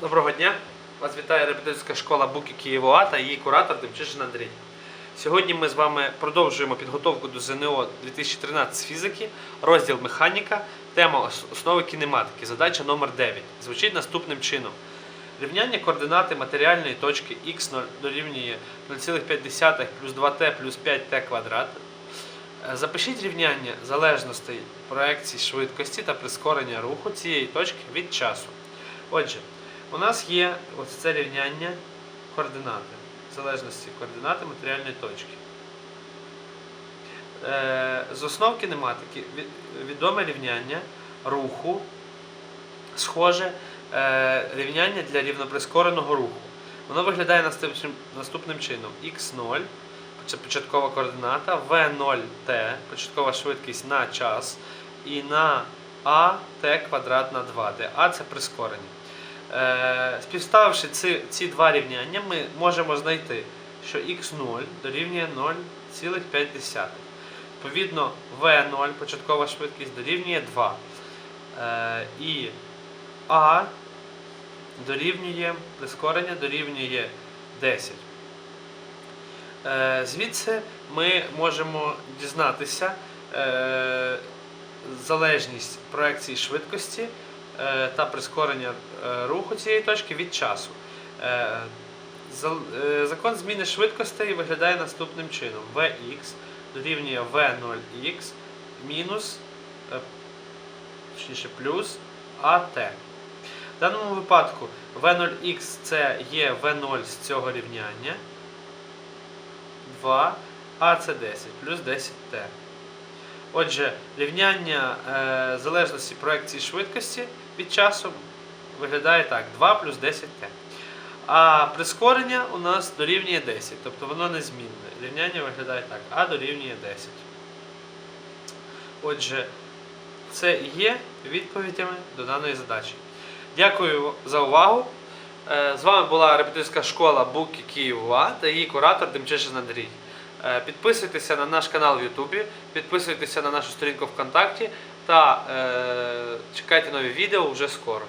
Доброго дня! Вас вітає репетиторська школа Буки Києва та її куратор Демчишин Андрій. Сьогодні ми з вами продовжуємо підготовку до ЗНО 2013 з фізики, розділ механіка, тема основи кінематики, задача номер 9. Звучить наступним чином. Рівняння координати матеріальної точки х дорівнює 0,5 плюс 2t плюс 5t квадрат. Е, Запишіть рівняння залежностей проекцій швидкості та прискорення руху цієї точки від часу. Отже, у нас є ось це рівняння координати, в залежності координати матеріальної точки. Е, З основ кінематики відоме рівняння руху, схоже е, рівняння для рівноприскореного руху. Воно виглядає наступним, наступним чином: x0 це початкова координата, v0t початкова швидкість на час і на at квадрат на 2, де a це прискорення. Е, співставивши ці, ці два рівняння, ми можемо знайти, що x0 дорівнює 0,5. Відповідно, v0 початкова швидкість дорівнює 2. Е, і a дорівнює прискорення дорівнює 10. Е, Звідси ми можемо дізнатися залежність проекції швидкості та прискорення е, руху цієї точки від часу. Е, е, Закон зміни швидкостей виглядає наступним чином: Vx дорівнює V0x мінус е, точніше, плюс AT. В даному випадку V0x це є V0 з цього рівняння. 2, а це 10 плюс 10t. Отже, рівняння е, залежності проекції швидкості від часу виглядає так: 2 плюс 10t. А прискорення у нас дорівнює 10, тобто воно незмінне. Рівняння виглядає так: а дорівнює 10. Отже, це і є відповідями до даної задачі. Дякую за увагу. Е, З вами була репетиторська школа Буки Києва та її куратор Демчишин Андрій. Е, Підписуйтеся на наш канал в Ютубі, підписуйтеся на нашу сторінку ВКонтакті та е, чекайте нові відео вже скоро.